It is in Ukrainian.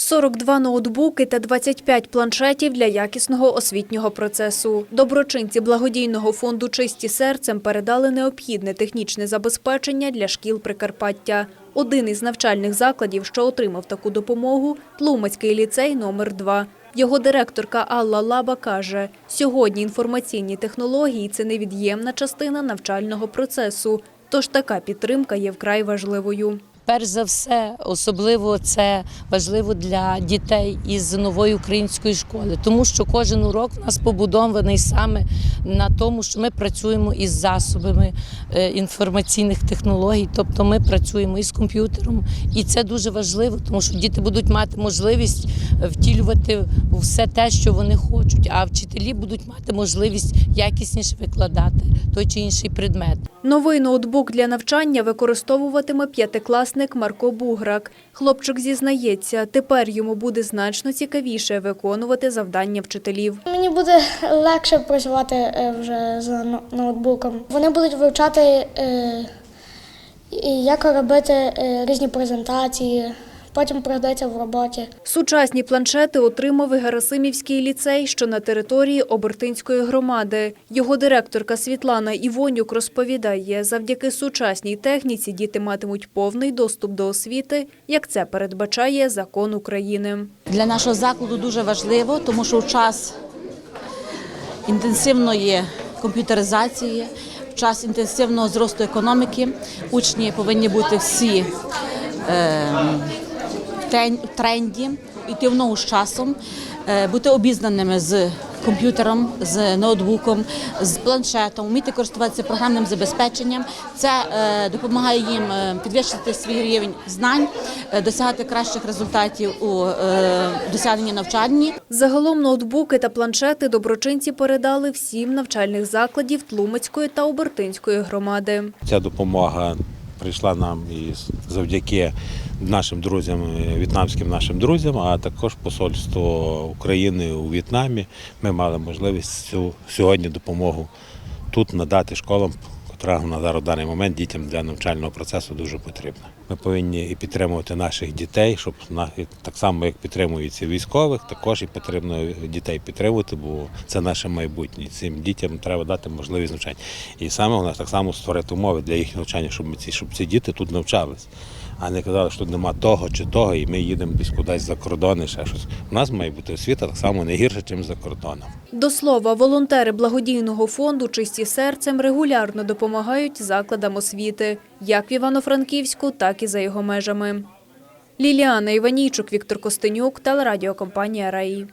42 ноутбуки та 25 планшетів для якісного освітнього процесу. Доброчинці благодійного фонду «Чисті серцем» передали необхідне технічне забезпечення для шкіл Прикарпаття. Один із навчальних закладів, що отримав таку допомогу – Тлумацький ліцей номер 2 Його директорка Алла Лаба каже, сьогодні інформаційні технології – це невід'ємна частина навчального процесу, тож така підтримка є вкрай важливою. Перш за все, особливо це важливо для дітей із нової української школи, тому що кожен урок у нас побудований саме на тому, що ми працюємо із засобами е, інформаційних технологій, тобто ми працюємо із комп'ютером, і це дуже важливо, тому що діти будуть мати можливість втілювати все те, що вони хочуть, а вчителі будуть мати можливість якісніше викладати той чи інший предмет. Новий ноутбук для навчання використовуватиме п'ятикласник Марко Буграк. Хлопчик зізнається, тепер йому буде значно цікавіше виконувати завдання вчителів. Мені буде легше працювати е, вже з ноутбуком. Вони будуть вивчати, е, як робити е, різні презентації, потім пригодиться в роботі. Сучасні планшети отримав і Герасимівський ліцей, що на території Обертинської громади. Його директорка Світлана Івонюк розповідає, завдяки сучасній техніці діти матимуть повний доступ до освіти, як це передбачає закон України. Для нашого закладу дуже важливо, тому що в час інтенсивної комп'ютеризації, в час інтенсивного зросту економіки учні повинні бути всі е, в тен- тренді, йти в ногу з часом, е, бути обізнаними з комп'ютером, з ноутбуком, з планшетом, вміти користуватися програмним забезпеченням. Це е, допомагає їм е, підвищити свій рівень знань, досягати кращих результатів у досягненні навчанні. Загалом ноутбуки та планшети доброчинці передали всім навчальних закладів Тлумацької та Обертинської громади. Ця допомога прийшла нам і завдяки нашим друзям, е, в'єтнамським нашим друзям, а також посольство України у В'єтнамі. Ми мали можливість цю сьогодні допомогу тут надати школам. Котра на зараз в даний момент дітям для навчального процесу дуже потрібна. Ми повинні і підтримувати наших дітей, щоб так само як підтримуються військових, також і потрібно дітей підтримувати, бо це наше майбутнє. Цим дітям треба дати можливість навчання. І саме у нас так само створити умови для їх навчання, щоб ці щоб ці діти тут навчались. А не казали, що нема того чи того, і ми їдемо десь кудись за кордон, і ще щось. У нас має бути освіта так само не гірше, ніж за кордоном. До слова, волонтери благодійного фонду «Чисті серцем» регулярно допомагають закладам освіти, як в Івано-Франківську, так і за його межами. Ліліана Іванійчук, Віктор Костенюк, телерадіокомпанія «Раї».